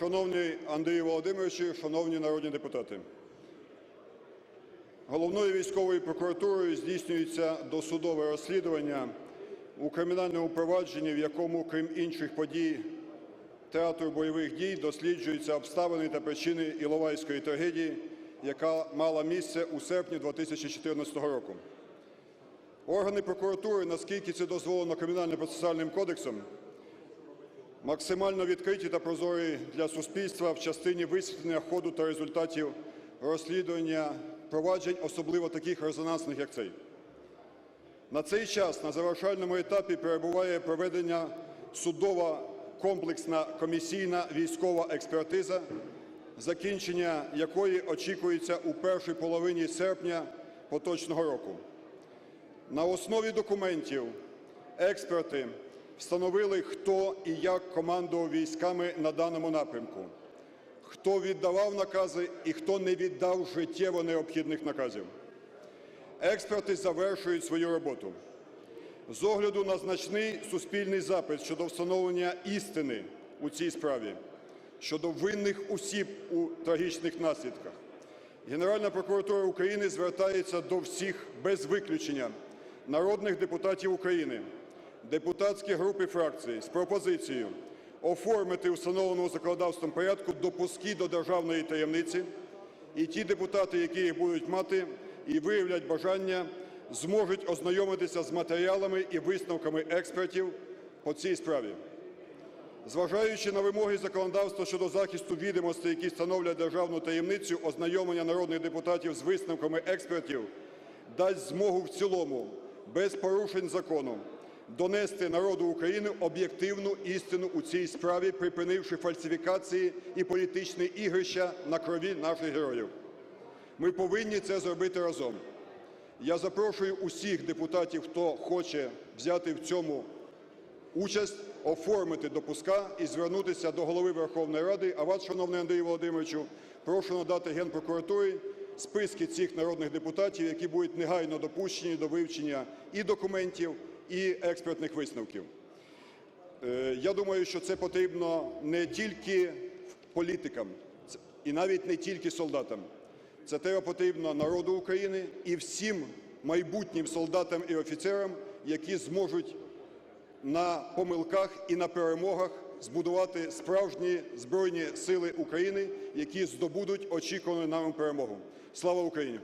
Шановний Андрію Володимировичу, шановні народні депутати, Головною військовою прокуратурою здійснюється досудове розслідування у кримінальному провадженні, в якому, крім інших подій театру бойових дій, досліджуються обставини та причини Іловайської трагедії, яка мала місце у серпні 2014 року. Органи прокуратури, наскільки це дозволено Кримінально-процесуальним кодексом, максимально відкриті та прозорі для суспільства в частині висвітлення ходу та результатів розслідування проваджень, особливо таких резонансних, як цей. На цей час на завершальному етапі перебуває проведення судова комплексна комісійна військова експертиза, закінчення якої очікується у першій половині серпня поточного року. На основі документів експерти встановили, хто і як командував військами на даному напрямку, хто віддавав накази і хто не віддав життєво необхідних наказів. Експерти завершують свою роботу. З огляду на значний суспільний запит щодо встановлення істини у цій справі, щодо винних осіб у трагічних наслідках, Генеральна прокуратура України звертається до всіх без виключення народних депутатів України, депутатські групи фракції з пропозицією оформити встановленому законодавством порядку допуски до державної таємниці, і ті депутати, які їх будуть мати і виявлять бажання, зможуть ознайомитися з матеріалами і висновками експертів по цій справі. Зважаючи на вимоги законодавства щодо захисту відомостей, які становлять державну таємницю, ознайомлення народних депутатів з висновками експертів дасть змогу в цілому, без порушень закону, донести народу України об'єктивну істину у цій справі, припинивши фальсифікації і політичні ігрища на крові наших героїв. Ми повинні це зробити разом. Я запрошую усіх депутатів, хто хоче взяти в цьому участь, оформити допуска і звернутися до Голови Верховної Ради. А вас, шановний Андрій Володимировичу, прошу надати Генпрокуратурі списки цих народних депутатів, які будуть негайно допущені до вивчення і документів, і експертних висновків. Е, Я думаю, що це потрібно не тільки політикам, і навіть не тільки солдатам. Це треба потрібно народу України і всім майбутнім солдатам і офіцерам, які зможуть на помилках і на перемогах збудувати справжні збройні сили України, які здобудуть очікувану нами перемогу. Слава Україні!